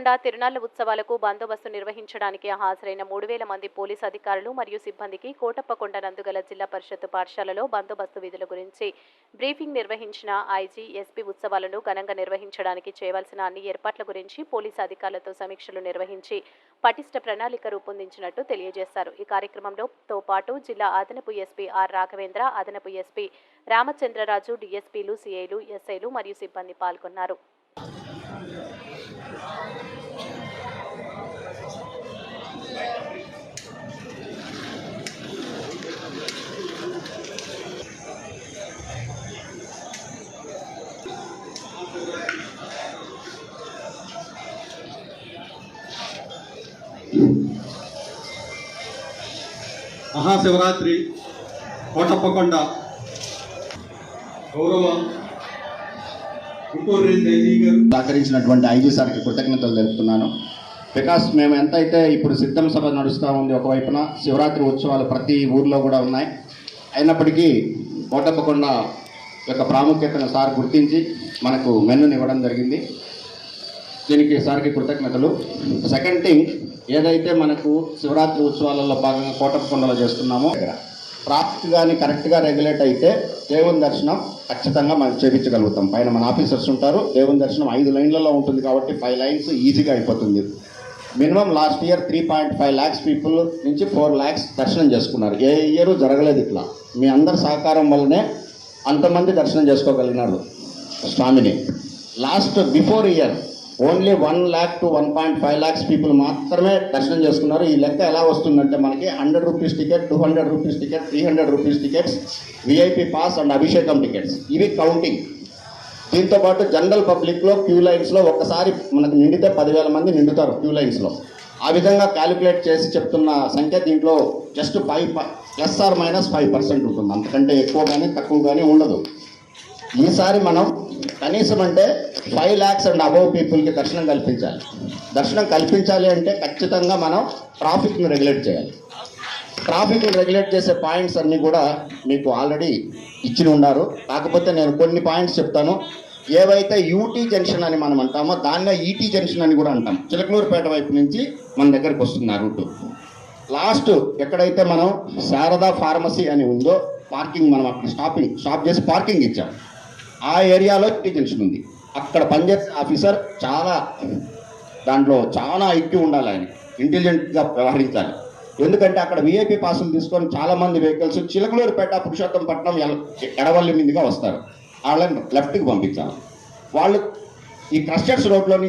కాకుండా తిరునాళ్ళ ఉత్సవాలకు బందోబస్తు నిర్వహించడానికి హాజరైన మూడు వేల మంది పోలీసు అధికారులు మరియు సిబ్బందికి కోటప్పకొండ నందుగల జిల్లా పరిషత్ పాఠశాలలో బందోబస్తు విధుల గురించి బ్రీఫింగ్ నిర్వహించిన ఐజీ ఎస్పీ ఉత్సవాలను ఘనంగా నిర్వహించడానికి చేయవలసిన అన్ని ఏర్పాట్ల గురించి పోలీసు అధికారులతో సమీక్షలు నిర్వహించి పటిష్ట ప్రణాళిక రూపొందించినట్టు తెలియజేశారు. ఈ కార్యక్రమంలో తో పాటు జిల్లా అదనపు ఎస్పీ ఆర్ రాఘవేంద్ర అదనపు ఎస్పీ రామచంద్రరాజు డిఎస్పీలు సిఐలు ఎస్ఐలు మరియు సిబ్బంది పాల్గొన్నారు. మహాశివరాత్రి కోటప్పకొండ గౌరవ గుంటూరు ఐజీ సహకరించినటువంటి ఐజీ సార్కి కృతజ్ఞతలు తెలుపుతున్నాను. బికాస్ మేము ఎంతైతే ఇప్పుడు సిద్ధం సభ నడుస్తూ ఉంది ఒకవైపున శివరాత్రి ఉత్సవాలు ప్రతి ఊర్లో కూడా ఉన్నాయి. అయినప్పటికీ కోటప్పకొండ యొక్క ప్రాముఖ్యతను సార్ గుర్తించి మనకు మెన్నుని ఇవ్వడం జరిగింది. దీనికి సార్కి కృతజ్ఞతలు. సెకండ్ థింగ్ ఏదైతే మనకు శివరాత్రి ఉత్సవాలలో భాగంగా కోటప్పకొండలో చేస్తున్నామో ట్రాఫిక్ కానీ కరెక్ట్గా రెగ్యులేట్ అయితే దేవుని దర్శనం ఖచ్చితంగా మనం చేపించగలుగుతాం. పైన మన ఆఫీసర్స్ ఉంటారు దేవుని దర్శనం ఐదు లైన్లలో ఉంటుంది కాబట్టి ఫైవ్ లైన్స్ ఈజీగా అయిపోతుంది. Minimum last year three point five lakhs people నుంచి ఫోర్ ల్యాక్స్ దర్శనం చేసుకున్నారు. ఏ ఇయర్ జరగలేదు ఇట్లా. మీ అందరి సహకారం వల్లనే అంతమంది దర్శనం చేసుకోగలిగినారు స్వామిని. Last before year only one lakh to one point five lakhs people మాత్రమే దర్శనం చేసుకున్నారు. ఈ లెక్క ఎలా వస్తుందంటే మనకి hundred rupees ticket two hundred rupees ticket three hundred rupees tickets VIP pass and abhishekam tickets. ఇవి కౌంటింగ్ దీంతో పాటు జనరల్ పబ్లిక్లో క్యూ లైన్స్లో ఒక్కసారి మనకు నిండితే పదివేల మంది నిండుతారు క్యూ లైన్స్లో ఆ విధంగా క్యాలిక్యులేట్ చేసి చెప్తున్న సంఖ్య దీంట్లో just five plus or minus five percent ఉంటుంది. అంతకంటే ఎక్కువ కానీ తక్కువ కానీ ఉండదు. ఈసారి మనం కనీసం అంటే ఫైవ్ ల్యాక్స్ అండ్ అబవ్ పీపుల్కి దర్శనం కల్పించాలి. దర్శనం కల్పించాలి అంటే ఖచ్చితంగా మనం ట్రాఫిక్ని రెగ్యులేట్ చేయాలి. ట్రాఫిక్ని రెగ్యులేట్ చేసే పాయింట్స్ అన్నీ కూడా మీకు ఆల్రెడీ ఇచ్చి ఉన్నారు. కాకపోతే నేను కొన్ని పాయింట్స్ చెప్తాను. ఏవైతే యూటీ జంక్షన్ అని మనం అంటామో దాన్నే ఈటీ జంక్షన్ అని కూడా అంటాం. చిలకలూరుపేట వైపు నుంచి మన దగ్గరికి వస్తుంది ఆ రూటు లాస్ట్ ఎక్కడైతే మనం శారదా ఫార్మసీ అని ఉందో పార్కింగ్ మనం అక్కడ స్టాపింగ్ స్టాప్ చేసి పార్కింగ్ ఇచ్చాం. ఆ ఏరియాలో ఈటీ ఉంది అక్కడ పనిచేసే ఆఫీసర్ చాలా దాంట్లో చాలా ఐక్యూ ఉండాలి ఆయన ఇంటెలిజెంట్గా వ్యవహరించాలి. ఎందుకంటే అక్కడ విఐపి పాసులు తీసుకొని చాలా మంది వెహికల్స్ చిలకలూరుపేట పురుషోత్తంపట్నం ఎల- ఎడవల్లి మీదుగా వస్తారు. వాళ్ళని లెఫ్ట్కి పంపించాలి. వాళ్ళు ఈ క్రస్టర్స్ రోడ్లోని